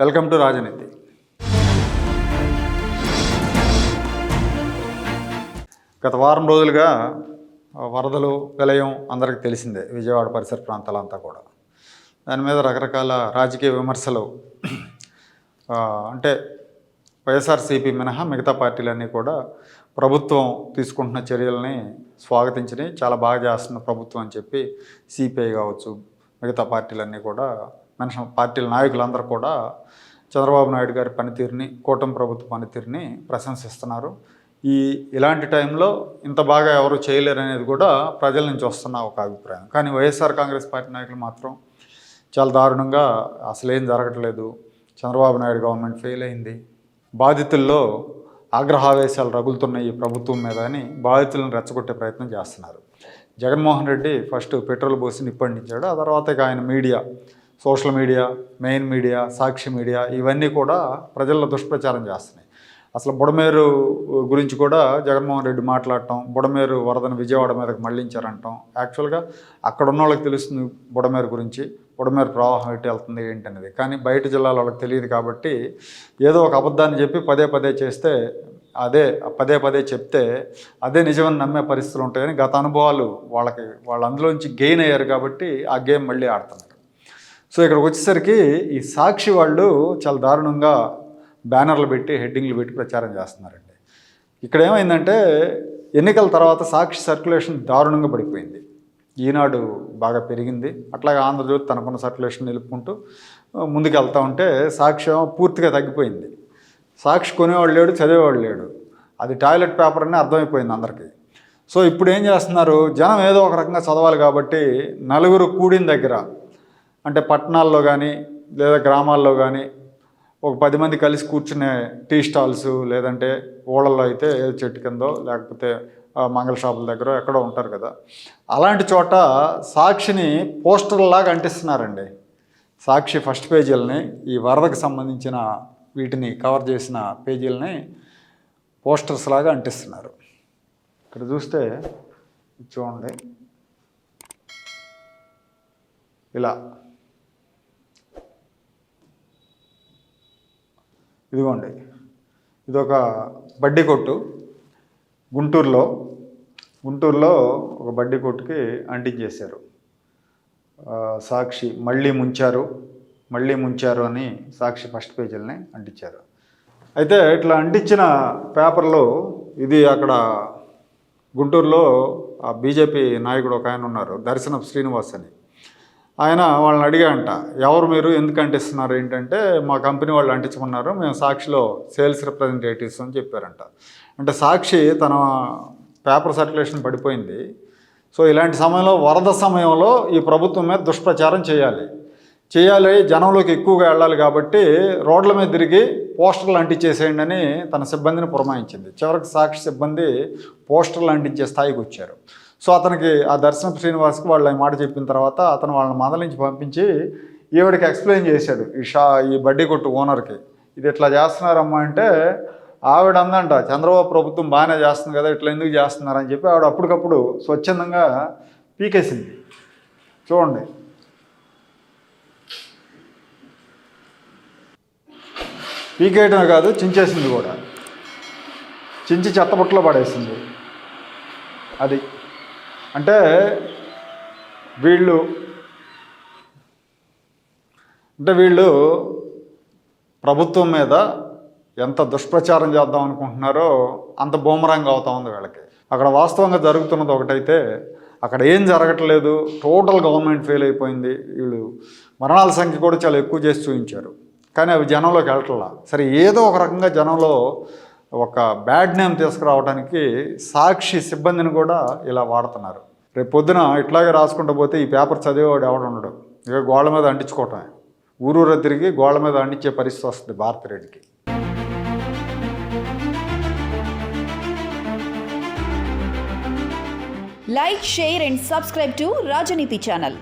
Welcome to రాజనీతి. గత వారం రోజులుగా వరదలు విలయం అందరికీ తెలిసిందే విజయవాడ పరిసర ప్రాంతాలంతా కూడా. దాని మీద రకరకాల రాజకీయ విమర్శలు. అంటే వైఎస్ఆర్సీపీ మినహా మిగతా పార్టీలన్నీ కూడా ప్రభుత్వం తీసుకుంటున్న చర్యలని స్వాగతించినాయి చాలా బాగా చేస్తున్న ప్రభుత్వం అని చెప్పి సిపిఐ కావచ్చు మిగతా పార్టీలన్నీ కూడా మెన్షన్ పార్టీల నాయకులందరూ కూడా చంద్రబాబు నాయుడు గారి పనితీరుని కూటమి ప్రభుత్వ పనితీరుని ప్రశంసిస్తున్నారు. ఈ ఇలాంటి టైంలో ఇంత బాగా ఎవరు చేయలేరు అనేది కూడా ప్రజల నుంచి వస్తున్న ఒక అభిప్రాయం. కానీ వైఎస్ఆర్ కాంగ్రెస్ పార్టీ నాయకులు మాత్రం చాలా దారుణంగా అసలేం జరగట్లేదు. చంద్రబాబు నాయుడు గవర్నమెంట్ ఫెయిల్ అయింది. బాధితుల్లో ఆగ్రహావేశాలు రగులుతున్న ఈ ప్రభుత్వం మీద అని బాధితులను రెచ్చగొట్టే ప్రయత్నం చేస్తున్నారు. జగన్మోహన్ రెడ్డి ఫస్ట్ పెట్రోల్ పోసి నిప్పండించాడు. ఆ తర్వాత ఆయన media social media main media Sakshi media ఇవన్నీ కూడా ప్రజల్లో దుష్ప్రచారం చేస్తున్నాయి. అసలు బుడమేరు గురించి కూడా జగన్మోహన్ రెడ్డి మాట్లాడటం బుడమేరు వరదను విజయవాడ మీదకి మళ్ళించారంటాం. యాక్చువల్గా అక్కడ ఉన్న వాళ్ళకి తెలుస్తుంది బుడమేరు గురించి బుడమేరు ప్రవాహం ఎటు వెళ్తుంది ఏంటనేది. కానీ బయట జిల్లాల వాళ్ళకి తెలియదు కాబట్టి ఏదో ఒక అబద్ధాన్ని చెప్పి పదే పదే చేస్తే అదే పదే పదే చెప్తే అదే నిజమని నమ్మే పరిస్థితులు ఉంటాయని గత అనుభవాలు వాళ్ళకి వాళ్ళందులోంచి గెయిన్ అయ్యారు కాబట్టి ఆ గేమ్ మళ్ళీ ఆడుతున్నారు సో ఇక్కడికి వచ్చేసరికి ఈ సాక్షి వాళ్ళు చాలా దారుణంగా బ్యానర్లు పెట్టి హెడ్డింగ్లు పెట్టి ప్రచారం చేస్తున్నారండి. ఇక్కడ ఏమైందంటే ఎన్నికల తర్వాత సాక్షి సర్క్యులేషన్ దారుణంగా పడిపోయింది. ఈనాడు బాగా పెరిగింది. అట్లాగే ఆంధ్రజ్యోతి తనకున్న సర్క్యులేషన్ నిలుపుకుంటూ ముందుకు వెళ్తూ ఉంటే సాక్ష్యం పూర్తిగా తగ్గిపోయింది. సాక్షి కొనేవాడు లేడు చదివేవాడు లేడు. అది టాయిలెట్ పేపర్ అని అర్థమైపోయింది అందరికీ. సో ఇప్పుడు ఏం చేస్తున్నారు? జనం ఏదో ఒక రకంగా చదవాలి కాబట్టి నలుగురు కూడిన దగ్గర అంటే పట్టణాల్లో కానీ లేదా గ్రామాల్లో కానీ ఒక పది మంది కలిసి కూర్చునే టీ స్టాల్స్ లేదంటే ఊళ్ళల్లో అయితే ఏ చెట్టు కిందో లేకపోతే మంగళ షాపుల దగ్గర ఎక్కడో ఉంటారు కదా. అలాంటి చోట సాక్షిని పోస్టర్లాగా అంటిస్తున్నారండి. సాక్షి ఫస్ట్ పేజీలని ఈ వరదకు సంబంధించిన వీటిని కవర్ చేసిన పేజీలని పోస్టర్స్ లాగా అంటిస్తున్నారు. ఇక్కడ చూస్తే చూడండి. ఇలా. ఇదిగోండి. ఇదొక బడ్డీ కొట్టు. గుంటూరులో గుంటూరులో ఒక బడ్డీ కొట్టుకి అంటించేశారు సాక్షి మళ్ళీ ముంచారు మళ్ళీ ముంచారు అని సాక్షి ఫస్ట్ పేజీలని అంటించారు. అయితే ఇట్లా అంటించిన పేపర్లో ఇది అక్కడ గుంటూరులో ఆ బీజేపీ నాయకుడు ఒక ఆయన ఉన్నారు దర్శనం శ్రీనివాస్ అని. ఆయన వాళ్ళని అడిగాంట ఎవరు మీరు? ఎందుకు అంటిస్తున్నారు? ఏంటంటే మా కంపెనీ వాళ్ళు అంటించుకున్నారు మేము సాక్షిలో సేల్స్ రిప్రజెంటేటివ్స్ అని చెప్పారంట. అంటే సాక్షి తన పేపర్ సర్క్యులేషన్ పడిపోయింది. సో ఇలాంటి సమయంలో వరద సమయంలో ఈ ప్రభుత్వం మీద దుష్ప్రచారం చేయాలి. చేయాలి జనంలోకి ఎక్కువగా వెళ్ళాలి కాబట్టి రోడ్ల మీద తిరిగి పోస్టర్లు అంటించేసేయండి అని తన సిబ్బందిని పురమాయించింది. చివరికి సాక్షి సిబ్బంది పోస్టర్లు అంటించే స్థాయికి వచ్చారు. సో అతనికి ఆ దర్శన శ్రీనివాస్కి వాళ్ళు మాట చెప్పిన తర్వాత అతను వాళ్ళని మందలించి పంపించి ఈవిడికి ఎక్స్ప్లెయిన్ చేశాడు ఈ షా ఈ బడ్డీ కొట్టు ఓనర్కి. ఇది ఇట్లా చేస్తున్నారమ్మా? అంటే ఆవిడ అందంట చంద్రబాబు ప్రభుత్వం బాగానే చేస్తుంది కదా ఇట్లా ఎందుకు చేస్తున్నారని చెప్పి ఆవిడ అప్పటికప్పుడు స్వచ్ఛందంగా పీకేసింది. చూడండి. పీకేయటమే కాదు చించేసింది కూడా. చించి చెత్తబుట్టలో పడేసింది. అది. అంటే వీళ్ళు అంటే వీళ్ళు ప్రభుత్వం మీద ఎంత దుష్ప్రచారం చేద్దాం అనుకుంటున్నారో అంత బూమరంగా అవుతా ఉంది వీళ్ళకి. అక్కడ వాస్తవంగా జరుగుతున్నది ఒకటైతే అక్కడ ఏం జరగట్లేదు టోటల్ గవర్నమెంట్ ఫెయిల్ అయిపోయింది. వీళ్ళు మరణాల సంఖ్య కూడా చాలా ఎక్కువ చేసి చూపించారు. కానీ అవి జనంలోకి వెళ్ళట్లా. సరే ఏదో ఒక రకంగా జనంలో ఒక బ్యాడ్ నేమ్ తీసుకురావడానికి సాక్షి సిబ్బందిని కూడా ఇలా వాడుతున్నారు. రేపు పొద్దున ఇట్లాగే రాసుకుంటూ పోతే ఈ పేపర్ చదివేవాడు ఎవడు ఉండడు. ఇక గోళ్ళ మీద అంటించుకోవటమే ఊరూర తిరిగి గోళ్ళ మీద అంటించే పరిస్థితి వస్తుంది భారతిరెడ్డికి. Like share and subscribe to Rajaneeti channel